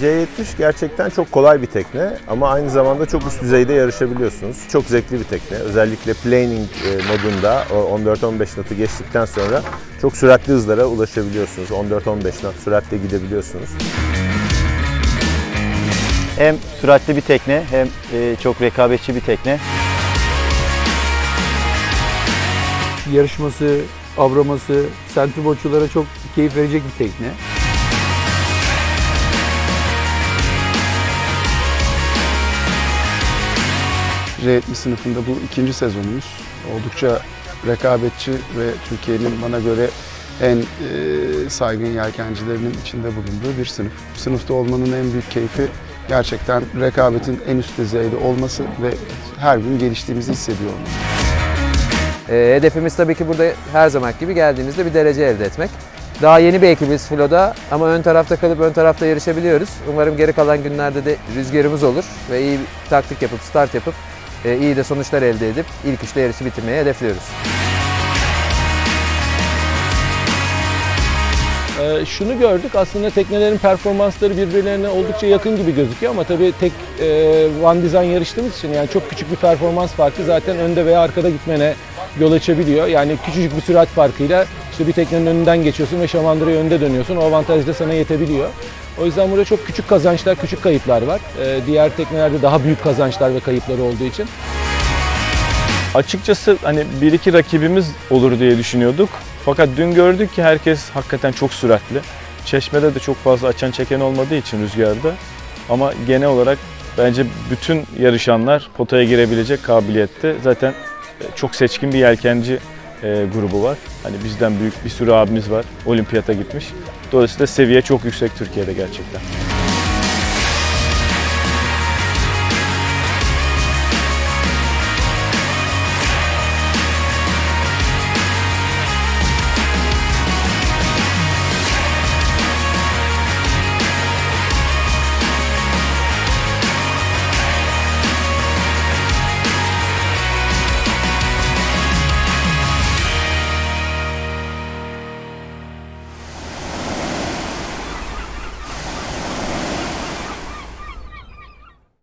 C70 gerçekten çok kolay bir tekne ama aynı zamanda çok üst düzeyde yarışabiliyorsunuz. Çok zevkli bir tekne. Özellikle planing e, modunda o 14-15 knotu geçtikten sonra çok süratli hızlara ulaşabiliyorsunuz. 14-15 knot süratle gidebiliyorsunuz. Hem süratli bir tekne hem e, çok rekabetçi bir tekne. yarışması, avraması, sentriboçulara çok keyif verecek bir tekne. R70 sınıfında bu ikinci sezonumuz. Oldukça rekabetçi ve Türkiye'nin bana göre en e, saygın yelkencilerinin içinde bulunduğu bir sınıf. Sınıfta olmanın en büyük keyfi gerçekten rekabetin en üst düzeyde olması ve her gün geliştiğimizi hissediyor olmak. Ee, hedefimiz tabii ki burada her zaman gibi geldiğimizde bir derece elde etmek. Daha yeni bir ekibiz filoda ama ön tarafta kalıp ön tarafta yarışabiliyoruz. Umarım geri kalan günlerde de rüzgarımız olur ve iyi bir taktik yapıp start yapıp e, iyi de sonuçlar elde edip ilk üçte yarışı bitirmeyi hedefliyoruz. Ee, şunu gördük aslında teknelerin performansları birbirlerine oldukça yakın gibi gözüküyor ama tabii tek e, one design yarıştığımız için yani çok küçük bir performans farkı zaten önde veya arkada gitmene yol açabiliyor. Yani küçücük bir sürat farkıyla işte bir teknenin önünden geçiyorsun ve şamandırayı önde dönüyorsun. O avantaj da sana yetebiliyor. O yüzden burada çok küçük kazançlar, küçük kayıplar var. Ee, diğer teknelerde daha büyük kazançlar ve kayıpları olduğu için. Açıkçası hani bir iki rakibimiz olur diye düşünüyorduk. Fakat dün gördük ki herkes hakikaten çok süratli. Çeşmede de çok fazla açan çeken olmadığı için rüzgarda. Ama genel olarak bence bütün yarışanlar potaya girebilecek kabiliyette. Zaten e, çok seçkin bir yelkenci e, grubu var. Hani bizden büyük bir sürü abimiz var. Olimpiyata gitmiş. Dolayısıyla seviye çok yüksek Türkiye'de gerçekten.